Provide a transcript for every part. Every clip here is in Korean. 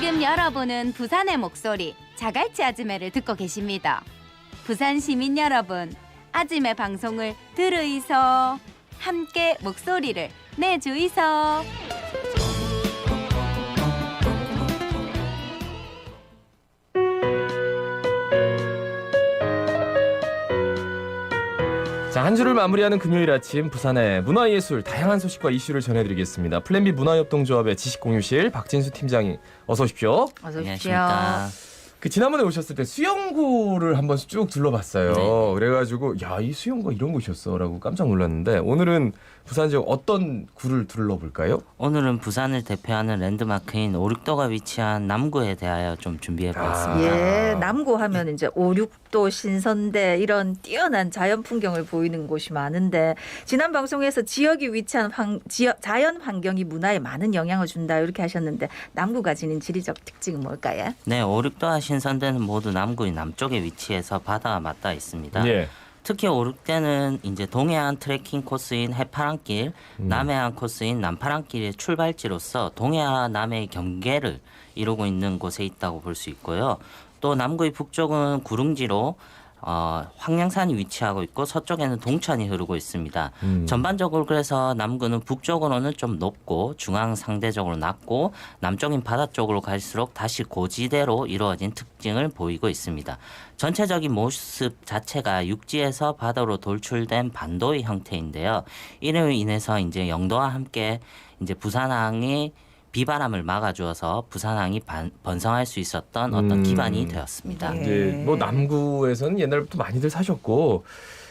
지금 여러분은 부산의 목소리 자갈치 아지매를 듣고 계십니다. 부산 시민 여러분, 아지매 방송을 들으이소. 함께 목소리를 내주이소. 자, 한 주를 마무리하는 금요일 아침 부산의 문화예술 다양한 소식과 이슈를 전해드리겠습니다. 플랜비 문화협동조합의 지식공유실 박진수 팀장이 어서 오십시오. 어서 오십시오. 안녕하십니까. 그 지난번에 오셨을 때 수영구를 한번 쭉 둘러봤어요. 네. 그래가지고 야 이 수영구가 이런 곳이었어라고 깜짝 놀랐는데 오늘은 부산 지역 어떤 구를 둘러볼까요? 오늘은 부산을 대표하는 랜드마크인 오륙도가 위치한 남구에 대하여 좀 준비해 보았습니다. 아. 예, 남구 하면 이제 오륙도 신선대 이런 뛰어난 자연 풍경을 보이는 곳이 많은데 지난 방송에서 지역이 위치한 환, 지역, 자연 환경이 문화에 많은 영향을 준다 이렇게 하셨는데 남구가 지닌 지리적 특징은 뭘까요? 네, 오륙도와 신선대는 모두 남구의 남쪽에 위치해서 바다와 맞닿아 있습니다. 예. 특히 오륙대는 이제 동해안 트레킹 코스인 해파랑길, 음. 남해안 코스인 남파랑길의 출발지로서 동해와 남해의 경계를 이루고 있는 곳에 있다고 볼 수 있고요. 또 남구의 북쪽은 구릉지로 어, 황량산이 위치하고 있고 서쪽에는 동천이 흐르고 있습니다. 음. 전반적으로 그래서 남구는 북쪽으로는 좀 높고 중앙 상대적으로 낮고 남쪽인 바다 쪽으로 갈수록 다시 고지대로 이루어진 특징을 보이고 있습니다. 전체적인 모습 자체가 육지에서 바다로 돌출된 반도의 형태인데요. 이로 인해서 이제 영도와 함께 이제 부산항이 비바람을 막아주어서 부산항이 반- 번성할 수 있었던 어떤 음. 기반이 되었습니다. 예. 이제 뭐 남구에서는 옛날부터 많이들 사셨고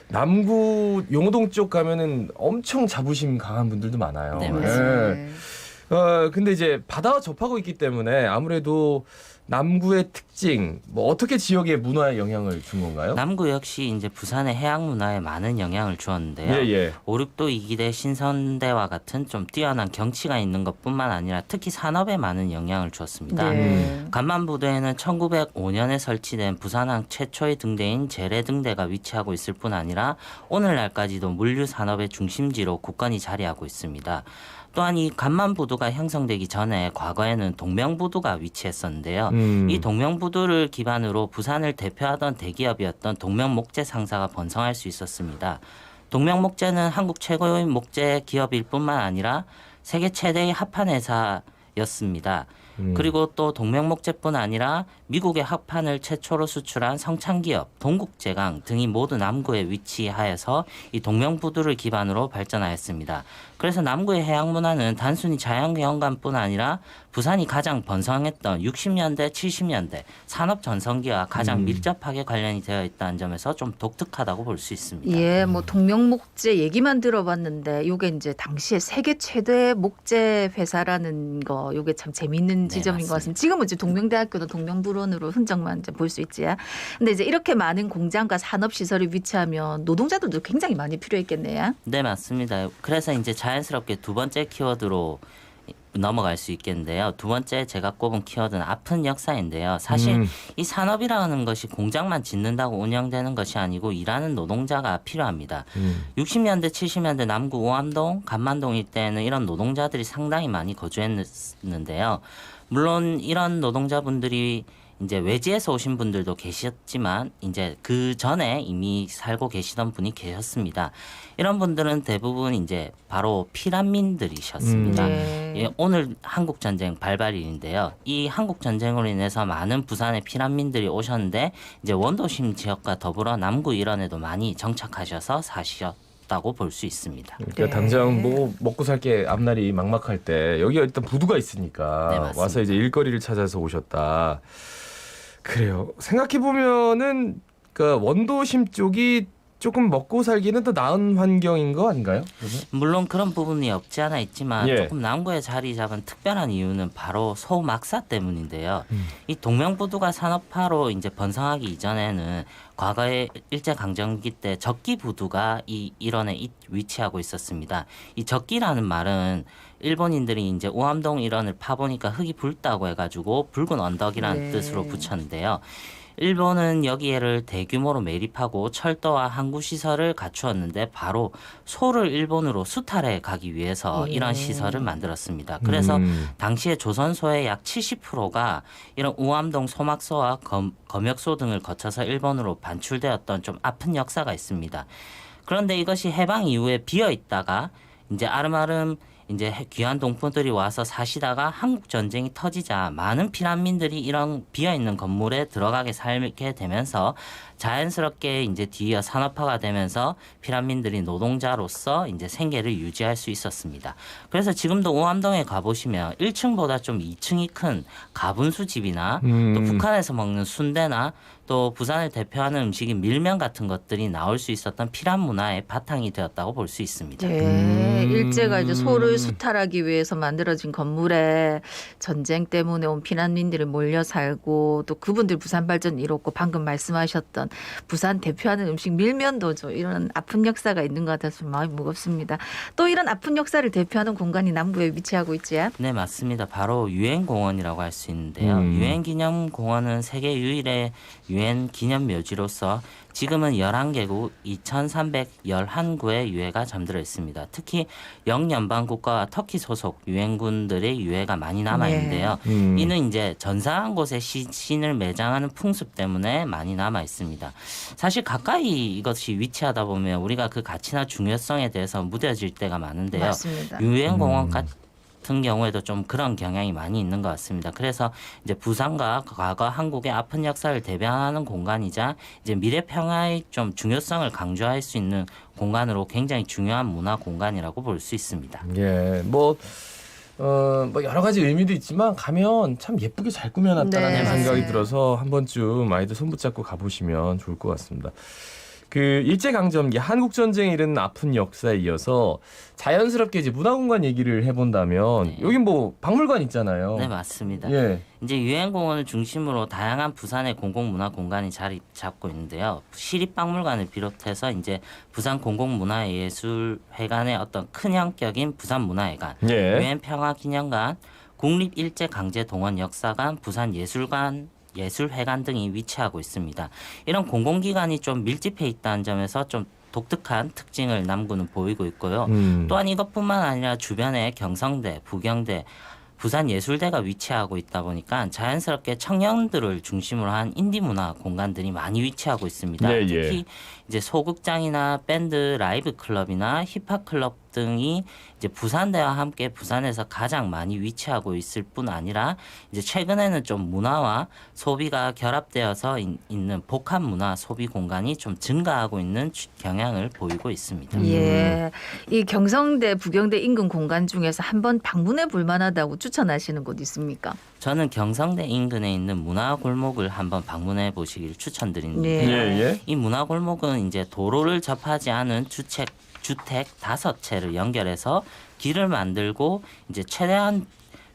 남구 용동 쪽 가면은 엄청 자부심 강한 분들도 많아요. 네, 예. 맞습니다. 어, 근데 이제 바다와 접하고 있기 때문에 아무래도 남구의 특징, 뭐 어떻게 지역의 문화에 영향을 준 건가요? 남구 역시 이제 부산의 해양 문화에 많은 영향을 주었는데요. 예, 예. 오륙도 이기대 신선대와 같은 좀 뛰어난 경치가 있는 것뿐만 아니라 특히 산업에 많은 영향을 주었습니다. 네. 간만부두에는 1905년에 설치된 부산항 최초의 등대인 재래등대가 위치하고 있을 뿐 아니라 오늘날까지도 물류 산업의 중심지로 국건이 자리하고 있습니다. 또한 이 간만부두가 형성되기 전에 과거에는 동명부두가 위치했었는데요. 음. 이 동명부두를 기반으로 부산을 대표하던 대기업이었던 동명목재 상사가 번성할 수 있었습니다. 동명목재는 한국 최고의 목재 기업일 뿐만 아니라 세계 최대의 합판 회사였습니다. 음. 그리고 또 동명목재뿐 아니라 미국의 합판을 최초로 수출한 성창기업 동국제강 등이 모두 남구에 위치하여서 이 동명부두를 기반으로 발전하였습니다. 그래서 남구의 해양 문화는 단순히 자연경관뿐 아니라 부산이 가장 번성했던 60년대, 70년대 산업 전성기와 가장 음. 밀접하게 관련이 되어 있다는 점에서 좀 독특하다고 볼 수 있습니다. 예, 뭐 동명목재 얘기만 들어봤는데 요게 이제 당시에 세계 최대 목재 회사라는 거 요게 참 재미 있는 네, 지점인 것 맞습니다. 같습니다. 지금은 이제 동명대학교도 동명불원으로 흔적만 이제 볼 수 있지. 근데 이제 이렇게 많은 공장과 산업 시설이 위치하면 노동자들도 굉장히 많이 필요했겠네요. 네, 맞습니다. 그래서 이제 자연스럽게 두 번째 키워드로 넘어갈 수 있겠는데요. 두 번째 제가 꼽은 키워드는 아픈 역사인데요. 사실 음. 이 산업이라는 것이 공장만 짓는다고 운영되는 것이 아니고 일하는 노동자가 필요합니다. 음. 60년대, 70년대 남구 오암동, 간만동 일대에는 이런 노동자들이 상당히 많이 거주했는데요. 물론 이런 노동자분들이 이제 외지에서 오신 분들도 계셨지만 이제 그 전에 이미 살고 계시던 분이 계셨습니다. 이런 분들은 대부분 이제 바로 피난민들이셨습니다. 음. 네. 예, 오늘 한국 전쟁 발발일인데요. 이 한국 전쟁으로 인해서 많은 부산의 피난민들이 오셨는데 이제 원도심 지역과 더불어 남구 일원에도 많이 정착하셔서 사 셨다고 볼 수 있습니다. 그러니까 네. 당장 뭐 먹고 살 게 앞날이 막막할 때 여기가 일단 부두가 있으니까 네. 와서 이제 일거리를 찾아서 오셨다. 그래요. 생각해 보면은 그 원도심 쪽이 조금 먹고 살기는 더 나은 환경인 거 아닌가요? 그러면? 물론 그런 부분이 없지 않아 있지만 예. 조금 남구에 자리 잡은 특별한 이유는 바로 소막사 때문인데요. 음. 이 동명부두가 산업화로 이제 번성하기 이전에는 과거에 일제 강점기 때 적기 부두가 이 일원에 이- 위치하고 있었습니다. 이 적기라는 말은 일본인들이 이제 오암동 일원을 파보니까 흙이 붉다고 해가지고 붉은 언덕이라는 네. 뜻으로 붙였는데요. 일본은 여기에를 대규모로 매립하고 철도와 항구 시설을 갖추었는데 바로 소를 일본으로 수탈해 가기 위해서 이런 시설을 만들었습니다. 그래서 음. 당시에 조선소의 약 70%가 이런 우암동 소막소와 검, 검역소 등을 거쳐서 일본으로 반출되었던 좀 아픈 역사가 있습니다. 그런데 이것이 해방 이후에 비어 있다가 이제 아름아름 이제 해- 귀한 동포들이 와서 사시다가 한국 전쟁이 터지자 많은 피난민들이 이런 비어 있는 건물에 들어가게 살게 되면서 자연스럽게 이제 뒤이어 산업화가 되면서 피난민들이 노동자로서 이제 생계를 유지할 수 있었습니다. 그래서 지금도 오암동에 가보시면 1층보다 좀 2층이 큰 가분수 집이나 음. 또 북한에서 먹는 순대나 또 부산을 대표하는 음식인 밀면 같은 것들이 나올 수 있었던 피란 문화의 바탕이 되었다고 볼 수 있습니다. 네, 음. 일제가 이제 소를 수탈하기 위해서 만들어진 건물에 전쟁 때문에 온 피난민들이 몰려 살고 또 그분들 부산 발전 이뤘고 방금 말씀하셨던 부산 대표하는 음식 밀면도 좀 이런 아픈 역사가 있는 것 같아서 마음이 무겁습니다. 또 이런 아픈 역사를 대표하는 공간이 남부에 위치하고 있지. 네, 맞습니다. 바로 유엔 공원이라고 할 수 있는데요. 음. 유엔 기념 공원은 세계 유일의 유엔 기념 묘지로서 지금은 11개국 2,311구의 유해가 잠들어 있습니다. 특히 영연방 국가와 터키 소속 유엔군들의 유해가 많이 남아 있는데요. 음. 이는 이제 전사한 곳에 시- 신을 매장하는 풍습 때문에 많이 남아 있습니다. 사실 가까이 이것이 위치하다 보면 우리가 그 가치나 중요성에 대해서 무뎌질 때가 많은데요. 맞습니다. 유엔 공원 음. 같은 경우에도 좀 그런 경향이 많이 있는 것 같습니다. 그래서 이제 부산과 과거 한국의 아픈 역사를 대변하는 공간이자 이제 미래 평화의 좀 중요성을 강조할 수 있는 공간으로 굉장히 중요한 문화 공간이라고 볼 수 있습니다. 예, 뭐, 어, 뭐 여러 가지 의미도 있지만 가면 참 예쁘게 잘 꾸며놨다는 네, 생각이. 들어서 한 번쯤 아이들 손 붙잡고 가보시면 좋을 것 같습니다. 그 일제 강점기 한국 전쟁에 이른 아픈 역사에 이어서 자연스럽게 이제 문화공간 얘기를 해본다면 네. 여긴 뭐 박물관 있잖아요. 네, 맞습니다. 예. 이제 유엔공원을 중심으로 다양한 부산의 공공문화 공간이 자리 잡고 있는데요. 시립박물관을 비롯해서 이제 부산 공공문화예술회관의 어떤 큰 형격인 부산문화회관, 예. 유엔 평화기념관, 국립일제강제동원 역사관, 부산예술관 예술회관 등이 위치하고 있습니다. 이런 공공기관이 좀 밀집해 있다는 점에서 좀 독특한 특징을 남구는 보이고 있고요. 음. 또한 이것뿐만 아니라 주변에 경성대, 부경대, 부산예술대가 위치하고 있다 보니까 자연스럽게 청년들을 중심으로 한 인디 문화 공간들이 많이 위치하고 있습니다. 예, 예. 특히 이제 소극장이나 밴드 라이브 클럽이나 힙합 클럽 등이 이제 부산대와 함께 부산에서 가장 많이 위치하고 있을 뿐 아니라 이제 최근에는 좀 문화와 소비가 결합되어서 인- 있는 복합 문화 소비 공간이 좀 증가하고 있는 추- 경향을 보이고 있습니다. 예, 이 경성대, 부경대 인근 공간 중에서 한번 방문해 볼 만하다고 추천하시는 곳 있습니까? 저는 경성대 인근에 있는 문화 골목을 한번 방문해 보시길 추천드립니다. 네. 예, 예. 이 문화 골목은 이제 도로를 접하지 않은 주택 주택 다섯 채를 연결해서 길을 만들고 이제 최대한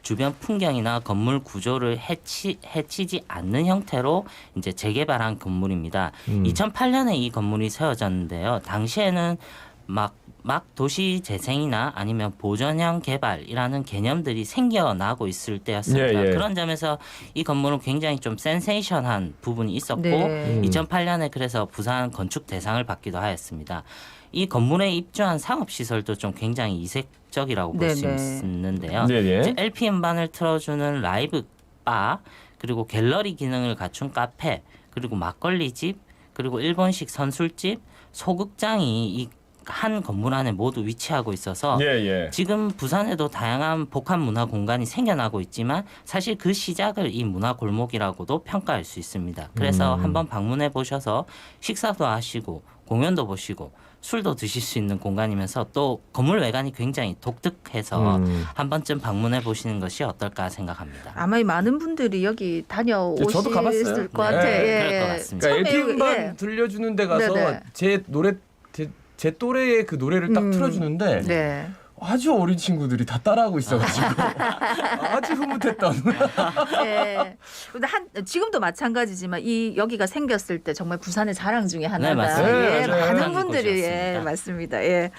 주변 풍경이나 건물 구조를 해치 해치지 않는 형태로 이제 재개발한 건물입니다. 음. 2008년에 이 건물이 세워졌는데요. 당시에는 막, 막 도시 재생이나 아니면 보전형 개발이라는 개념들이 생겨나고 있을 때였습니다. 예, 예. 그런 점에서 이 건물은 굉장히 좀 센세이션한 부분이 있었고 네. 음. 2008년에 그래서 부산 건축 대상을 받기도 하였습니다. 이 건물에 입주한 상업 시설도 좀 굉장히 이색적이라고 볼수 네네. 있는데요. 네, 예. 이제 LP 음반을 틀어주는 라이브 바 그리고 갤러리 기능을 갖춘 카페 그리고 막걸리 집 그리고 일본식 선술집 소극장이 이 한 건물 안에 모두 위치하고 있어서 예, 예. 지금 부산에도 다양한 복합 문화 공간이 생겨나고 있지만 사실 그 시작을 이 문화 골목이라고도 평가할 수 있습니다. 그래서 음. 한번 방문해 보셔서 식사도 하시고 공연도 보시고 술도 드실 수 있는 공간이면서 또 건물 외관이 굉장히 독특해서 음. 한 번쯤 방문해 보시는 것이 어떨까 생각합니다. 아마 이 많은 분들이 여기 저도 가봤어요. 것 네. 같아. 그럴 것 예. 같습니다. 그러니까 처음에 LP 음반 예. 들려주는 데 가서 네네. 제 노래 제, 제 또래의 그 노래를 딱 음. 틀어주는데 네. 아주 어린 친구들이 다 따라하고 있어가지고 아주 흐뭇했던. 예. 근데 한 지금도 마찬가지지만 이 여기가 생겼을 때 정말 부산의 자랑 중에 하나다. 네, 맞습니다. 예, 네, 맞아요. 많은 분들이 예, 곳이었습니다. 맞습니다. 예.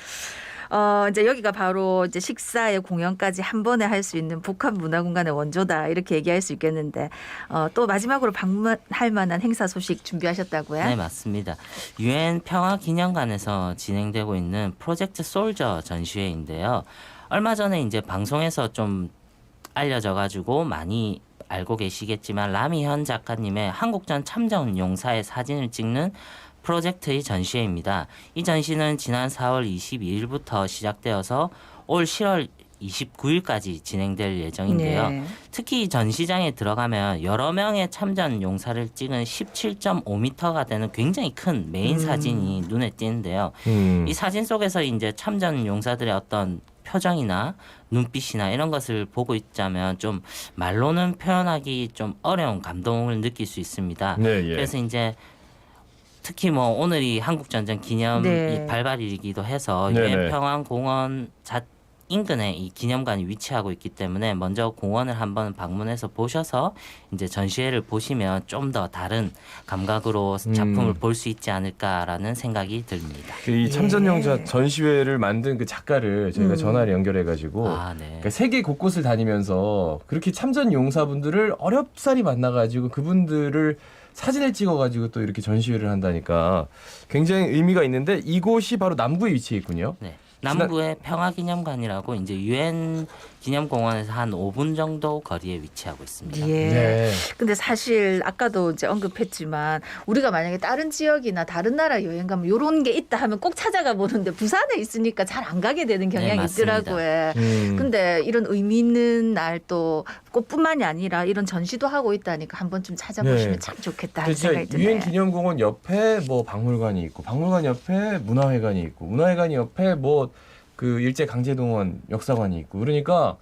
어, 이제 여기가 바로 이제 식사에 공연까지 한 번에 할 수 있는 북한 문화공간의 원조다 이렇게 얘기할 수 있겠는데 어, 또 마지막으로 방문할 만한 행사 소식 준비하셨다고요? 네, 맞습니다. 유엔 평화 기념관에서 진행되고 있는 프로젝트 솔저 전시회인데요. 얼마 전에 이제 방송에서 좀 알려져 가지고 많이 알고 계시겠지만 라미현 작가님의 한국전 참전 용사의 사진을 찍는 프로젝트의 전시회입니다. 이 전시는 지난 4월 22일부터 시작되어서 올 10월 29일까지 진행될 예정인데요. 네. 특히 이 전시장에 들어가면 여러 명의 참전 용사를 찍은 17.5m가 되는 굉장히 큰 메인 음. 사진이 눈에 띄는데요. 음. 이 사진 속에서 이제 참전 용사들의 어떤 표정이나 눈빛이나 이런 것을 보고 있자면 좀 말로는 표현하기 좀 어려운 감동을 느낄 수 있습니다. 네, 예. 그래서 이제 특히 뭐 오늘이 한국 전쟁 기념 네. 이 발발일이기도 해서 네네. 유엔 평화 공원 자 인근에 이 기념관이 위치하고 있기 때문에 먼저 공원을 한번 방문해서 보셔서 이제 전시회를 보시면 좀 더 다른 감각으로 작품을 음. 볼수 있지 않을까라는 생각이 듭니다. 그이 참전용자 전시회를 만든 그 작가를 저희가 음. 전화를 연결해가지고 아, 네. 그러니까 세계 곳곳을 다니면서 그렇게 참전 용사분들을 어렵사리 만나가지고 그분들을 사진을 찍어가지고 또 이렇게 전시회를 한다니까 굉장히 의미가 있는데 이곳이 바로 남구에 위치해 있군요. 네. 남부의 평화기념관이라고 이제 유엔 기념공원에서 한 5분 정도 거리에 위치하고 있습니다. 예. 네. 근데 사실 아까도 이제 언급했지만 우리가 만약에 다른 지역이나 다른 나라 여행 가면 요런 게 있다 하면 꼭 찾아가 보는데 부산에 있으니까 잘 안 가게 되는 경향이 네. 있더라고요. 음. 근데 이런 의미 있는 날 또 꽃뿐만이 아니라 이런 전시도 하고 있다니까 한 번쯤 찾아보시면 네. 참 좋겠다 하는 생각이 드네요. 유엔 기념공원 옆에 뭐 박물관이 있고 박물관 옆에 문화회관이 있고 문화회관이 옆에 뭐 그 일제 강제동원 역사관이 있고 그러니까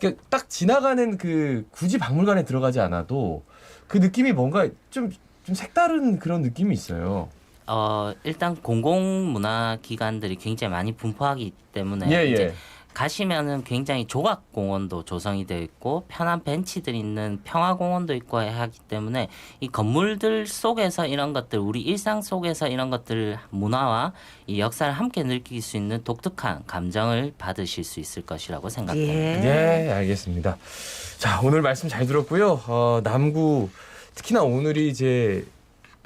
이렇게 딱 지나가는 그 굳이 박물관에 들어가지 않아도 그 느낌이 뭔가 좀 좀 색다른 그런 느낌이 있어요. 어, 일단 공공문화 기관들이 굉장히 많이 분포하기 때문에 예, 이제 예. 가시면은 굉장히 조각 공원도 조성이 되어 있고 편한 벤치들이 있는 평화 공원도 있고 하기 때문에 이 건물들 속에서 이런 것들 우리 일상 속에서 이런 것들 문화와 이 역사를 함께 느낄 수 있는 독특한 감정을 받으실 수 있을 것이라고 생각합니다. 예. 예, 알겠습니다. 자, 오늘 말씀 잘 들었고요. 어, 남구 특히나 오늘이 이제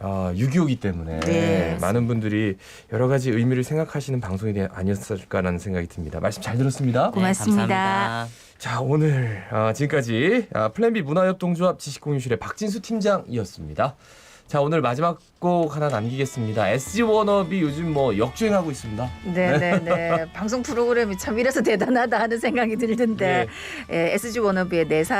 아, 6.25기 때문에 네. 많은 분들이 여러 가지 의미를 생각하시는 방송이 되- 아니었을까라는 생각이 듭니다. 말씀 잘 들었습니다. 네, 고맙습니다. 감사합니다. 자, 오늘 아, 지금까지 아, 플랜비 문화협동조합 지식공유실의 박진수 팀장이었습니다. 자, 오늘 마지막 곡 하나 남기겠습니다. SG 워너비 요즘 뭐 역주행하고 있습니다. 네네네. 방송 프로그램이 참 이래서 대단하다 하는 생각이 들던데 네. 예, SG 워너비의 네 사람